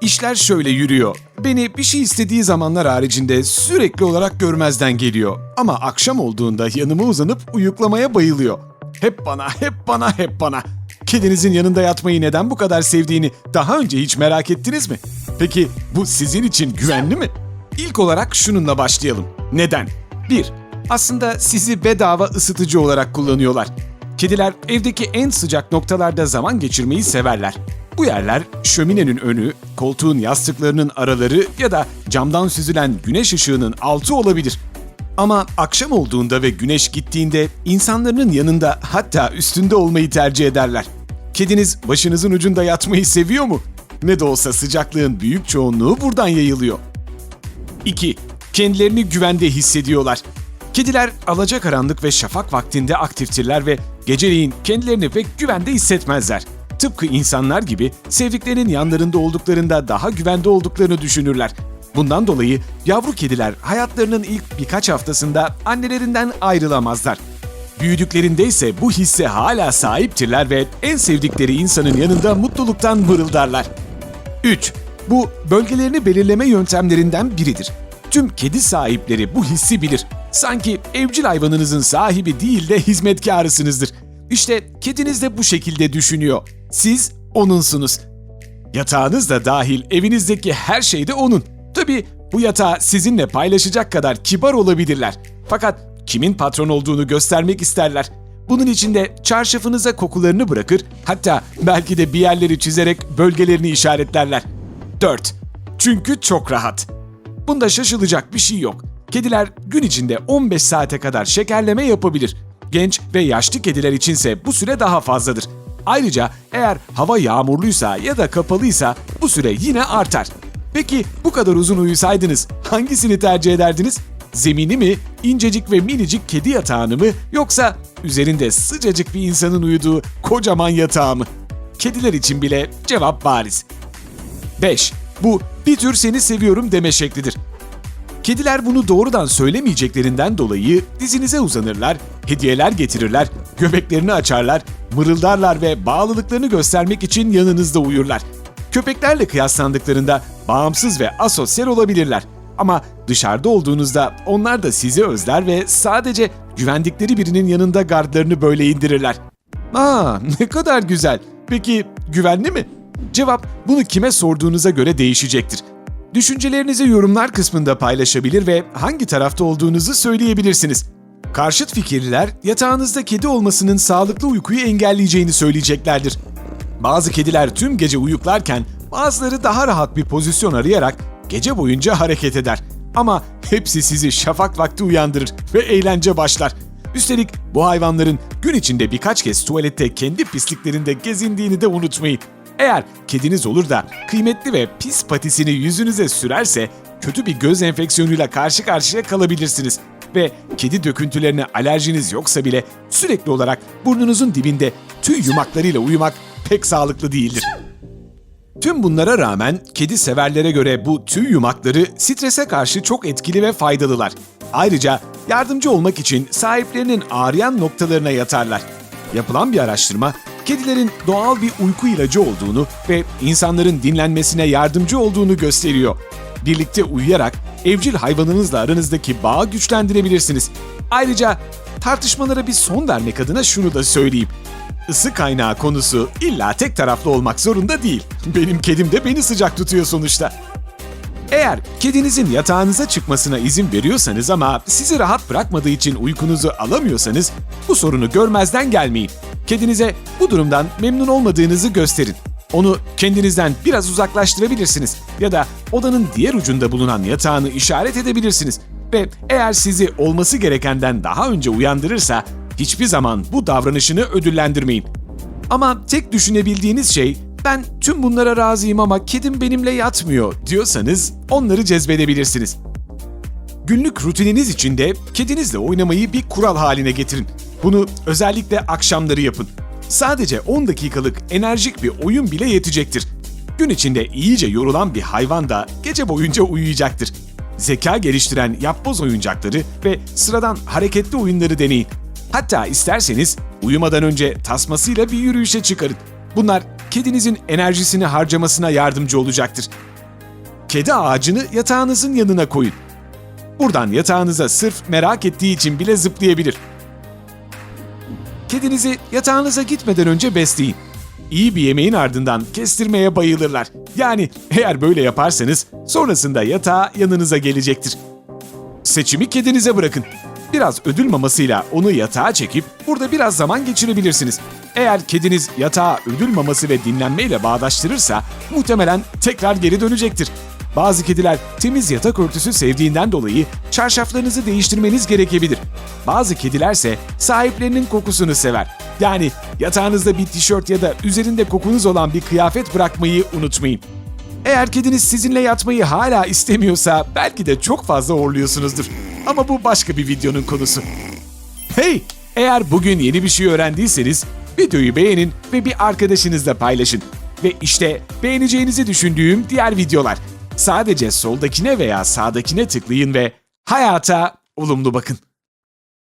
İşler şöyle yürüyor. Beni bir şey istediği zamanlar haricinde sürekli olarak görmezden geliyor. Ama akşam olduğunda yanıma uzanıp uyuklamaya bayılıyor. Hep bana, hep bana, hep bana. Kedinizin yanında yatmayı neden bu kadar sevdiğini daha önce hiç merak ettiniz mi? Peki bu sizin için güvenli mi? İlk olarak şununla başlayalım. Neden? 1. Aslında sizi bedava ısıtıcı olarak kullanıyorlar. Kediler evdeki en sıcak noktalarda zaman geçirmeyi severler. Bu yerler şöminenin önü, koltuğun yastıklarının araları ya da camdan süzülen güneş ışığının altı olabilir. Ama akşam olduğunda ve güneş gittiğinde insanların yanında hatta üstünde olmayı tercih ederler. Kediniz başınızın ucunda yatmayı seviyor mu? Ne de olsa sıcaklığın büyük çoğunluğu buradan yayılıyor. 2. Kendilerini güvende hissediyorlar. Kediler alacakaranlık ve şafak vaktinde aktiftirler ve geceleyin kendilerini pek güvende hissetmezler. Tıpkı insanlar gibi sevdiklerinin yanlarında olduklarında daha güvende olduklarını düşünürler. Bundan dolayı yavru kediler hayatlarının ilk birkaç haftasında annelerinden ayrılamazlar. Büyüdüklerinde ise bu hisse hala sahiptirler ve en sevdikleri insanın yanında mutluluktan mırıldarlar. 3. Bu bölgelerini belirleme yöntemlerinden biridir. Tüm kedi sahipleri bu hissi bilir. Sanki evcil hayvanınızın sahibi değil de hizmetkarısınızdır. İşte kediniz de bu şekilde düşünüyor. Siz onunsunuz. Yatağınız da dahil evinizdeki her şey de onun. Tabii bu yatağı sizinle paylaşacak kadar kibar olabilirler. Fakat kimin patron olduğunu göstermek isterler. Bunun için de çarşafınıza kokularını bırakır, hatta belki de bir yerleri çizerek bölgelerini işaretlerler. 4. Çünkü çok rahat. Bunda şaşılacak bir şey yok. Kediler gün içinde 15 saate kadar şekerleme yapabilir. Genç ve yaşlı kediler içinse bu süre daha fazladır. Ayrıca eğer hava yağmurluysa ya da kapalıysa bu süre yine artar. Peki bu kadar uzun uyusaydınız hangisini tercih ederdiniz? Zemini mi, incecik ve minicik kedi yatağını mı yoksa üzerinde sıcacık bir insanın uyuduğu kocaman yatağı mı? Kediler için bile cevap bariz. 5. Bu bir tür seni seviyorum deme şeklidir. Kediler bunu doğrudan söylemeyeceklerinden dolayı dizinize uzanırlar, hediyeler getirirler, göbeklerini açarlar, mırıldarlar ve bağlılıklarını göstermek için yanınızda uyurlar. Köpeklerle kıyaslandıklarında bağımsız ve asosyal olabilirler. Ama dışarıda olduğunuzda onlar da sizi özler ve sadece güvendikleri birinin yanında gardlarını böyle indirirler. Aa ne kadar güzel. Peki güvenli mi? Cevap bunu kime sorduğunuza göre değişecektir. Düşüncelerinizi yorumlar kısmında paylaşabilir ve hangi tarafta olduğunuzu söyleyebilirsiniz. Karşıt fikirliler yatağınızda kedi olmasının sağlıklı uykuyu engelleyeceğini söyleyeceklerdir. Bazı kediler tüm gece uyuklarken bazıları daha rahat bir pozisyon arayarak gece boyunca hareket eder. Ama hepsi sizi şafak vakti uyandırır ve eğlence başlar. Üstelik bu hayvanların gün içinde birkaç kez tuvalette kendi pisliklerinde gezindiğini de unutmayın. Eğer kediniz olur da kıymetli ve pis patisini yüzünüze sürerse kötü bir göz enfeksiyonuyla karşı karşıya kalabilirsiniz. Ve kedi döküntülerine alerjiniz yoksa bile sürekli olarak burnunuzun dibinde tüy yumaklarıyla uyumak pek sağlıklı değildir. Tüm bunlara rağmen kedi severlere göre bu tüy yumakları strese karşı çok etkili ve faydalılar. Ayrıca yardımcı olmak için sahiplerinin ağrıyan noktalarına yatarlar. Yapılan bir araştırma, kedilerin doğal bir uyku ilacı olduğunu ve insanların dinlenmesine yardımcı olduğunu gösteriyor. Birlikte uyuyarak evcil hayvanınızla aranızdaki bağı güçlendirebilirsiniz. Ayrıca tartışmalara bir son vermek adına şunu da söyleyeyim. Isı kaynağı konusu illa tek taraflı olmak zorunda değil. Benim kedim de beni sıcak tutuyor sonuçta. Eğer kedinizin yatağınıza çıkmasına izin veriyorsanız ama sizi rahat bırakmadığı için uykunuzu alamıyorsanız bu sorunu görmezden gelmeyin. Kedinize bu durumdan memnun olmadığınızı gösterin. Onu kendinizden biraz uzaklaştırabilirsiniz ya da odanın diğer ucunda bulunan yatağını işaret edebilirsiniz. Ve eğer sizi olması gerekenden daha önce uyandırırsa hiçbir zaman bu davranışını ödüllendirmeyin. Ama tek düşünebildiğiniz şey ben tüm bunlara razıyım ama kedim benimle yatmıyor diyorsanız onları cezbedebilirsiniz. Günlük rutininiz içinde kedinizle oynamayı bir kural haline getirin. Bunu özellikle akşamları yapın. Sadece 10 dakikalık enerjik bir oyun bile yetecektir. Gün içinde iyice yorulan bir hayvan da gece boyunca uyuyacaktır. Zeka geliştiren yapboz oyuncakları ve sıradan hareketli oyunları deneyin. Hatta isterseniz uyumadan önce tasmasıyla bir yürüyüşe çıkarın. Bunlar kedinizin enerjisini harcamasına yardımcı olacaktır. Kedi ağacını yatağınızın yanına koyun. Buradan yatağınıza sırf merak ettiği için bile zıplayabilir. Kedinizi yatağınıza gitmeden önce besleyin. İyi bir yemeğin ardından kestirmeye bayılırlar. Yani eğer böyle yaparsanız sonrasında yatağa yanınıza gelecektir. Seçimi kedinize bırakın. Biraz ödül mamasıyla onu yatağa çekip burada biraz zaman geçirebilirsiniz. Eğer kediniz yatağa ödül maması ve dinlenmeyle bağdaştırırsa muhtemelen tekrar geri dönecektir. Bazı kediler temiz yatak örtüsü sevdiğinden dolayı çarşaflarınızı değiştirmeniz gerekebilir. Bazı kedilerse sahiplerinin kokusunu sever. Yani yatağınızda bir tişört ya da üzerinde kokunuz olan bir kıyafet bırakmayı unutmayın. Eğer kediniz sizinle yatmayı hala istemiyorsa belki de çok fazla horluyorsunuzdur. Ama bu başka bir videonun konusu. Hey! Eğer bugün yeni bir şey öğrendiyseniz videoyu beğenin ve bir arkadaşınızla paylaşın. Ve işte beğeneceğinizi düşündüğüm diğer videolar. Sadece soldakine veya sağdakine tıklayın ve hayata olumlu bakın.